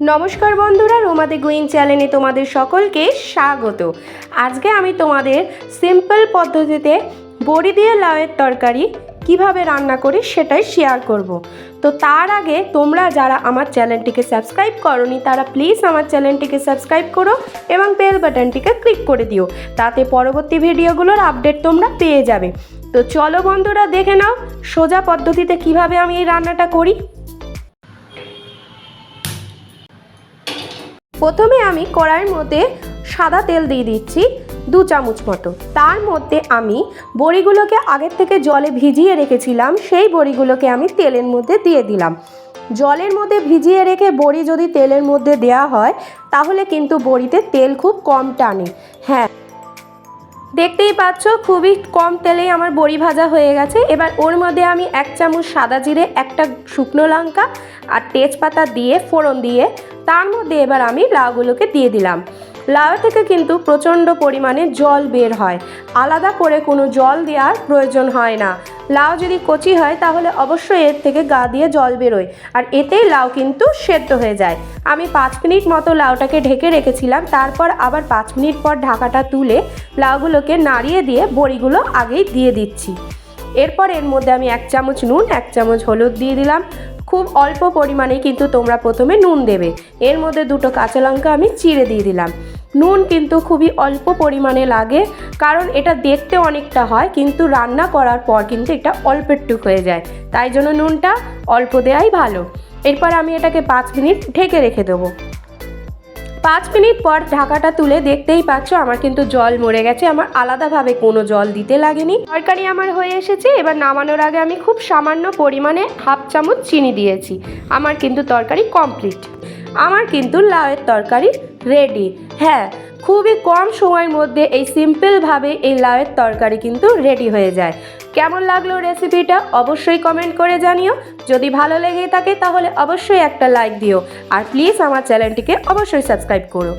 নমস্কার বন্ধুরা রোমাদে গুইং চ্যানেলে তোমাদের সকলকে স্বাগত। আজকে আমি তোমাদের সিম্পল পদ্ধতিতে বড়ি দিয়ে লাউয়ের তরকারি কীভাবে রান্না করি সেটাই শেয়ার করব। তো তার আগে তোমরা যারা আমার চ্যানেলটিকে সাবস্ক্রাইব করনি, তারা প্লিজ আমার চ্যানেলটিকে সাবস্ক্রাইব করো এবং বেল বাটনটিকে ক্লিক করে দিও। তাতে পরবর্তী ভিডিওগুলোর আপডেট তোমরা পেয়ে যাবে। তো চলো বন্ধুরা, দেখে নাও সোজা পদ্ধতিতে কীভাবে আমি এই রান্নাটা করি। প্রথমে আমি কড়াইয়ের মধ্যে সাদা তেল দিয়ে দিচ্ছি দু চামচ মতো। তার মধ্যে আমি বড়িগুলোকে আগের থেকে জলে ভিজিয়ে রেখেছিলাম, সেই বড়িগুলোকে আমি তেলের মধ্যে দিয়ে দিলাম। জলের মধ্যে ভিজিয়ে রেখে বড়ি যদি তেলের মধ্যে দেয়া হয়, তাহলে কিন্তু বড়িতে তেল খুব কম টানে। হ্যাঁ দেখতেই পাচ্ছ, খুবই কম তেলেই আমার বড়ি ভাজা হয়ে গেছে। এবার ওর মধ্যে আমি এক চামচ সাদা জিরে, একটা শুকনো লঙ্কা আর তেজপাতা দিয়ে, ফোড়ন দিয়ে, তার মধ্যে এবার আমি লাউগুলোকে দিয়ে দিলাম। লাউ থেকে কিন্তু প্রচণ্ড পরিমাণে জল বের হয়। আলাদা করে কোনো জল দেওয়ার প্রয়োজন হয় না। লাউ যদি কচি হয়, তাহলে অবশ্যই এর থেকে গা দিয়ে জল বেরোয়। আর এতেই লাউ কিন্তু সেদ্ধ হয়ে যায়। আমি পাঁচ মিনিট মতো লাউটাকে ঢেকে রেখেছিলাম। তারপর আবার পাঁচ মিনিট পর ঢাকাটা তুলে লাউগুলোকে নাড়িয়ে দিয়ে বড়িগুলো আগেই দিয়ে দিচ্ছি। এরপর এর মধ্যে আমি এক চামচ নুন, এক চামচ হলুদ দিয়ে দিলাম। খুব অল্প পরিমাণে কিন্তু তোমরা প্রথমে নুন দেবে। এর মধ্যে দুটো কাঁচা লঙ্কা আমি চিড়ে দিয়ে দিলাম। নুন কিন্তু খুবই অল্প পরিমাণে লাগে, কারণ এটা দেখতে অনেকটা হয়, কিন্তু রান্না করার পর কিন্তু এটা অল্প একটু হয়ে যায়। তাই জন্য নুনটা অল্প দেওয়াই ভালো। এরপর আমি এটাকে পাঁচ মিনিট ঢেকে রেখে দেবো। পাঁচ মিনিট পর ঢাকাটা তুলে দেখতেই পাচ্ছ, আমার কিন্তু জল মরে গেছে। আমার আলাদাভাবে কোনো জল দিতে লাগেনি। তরকারি আমার হয়ে এসেছে, এবার নামানোর আগে আমি খুব সামান্য পরিমাণে হাফ চামচ চিনি দিয়েছি। আমার কিন্তু তরকারি কমপ্লিট। আমার কিন্তু লাউয়ের তরকারি রেডি। হ্যাঁ খুবই কম সময়ের মধ্যে এই সিম্পলভাবে এই লাউয়ের তরকারি কিন্তু রেডি হয়ে যায়। কেমন লাগল রেসিপিটা অবশ্যই কমেন্ট করে জানিও। যদি ভালো লেগে থাকে তাহলে অবশ্যই একটা লাইক দিও। আর প্লিজ আমার চ্যানেলটিকে অবশ্যই সাবস্ক্রাইব করো।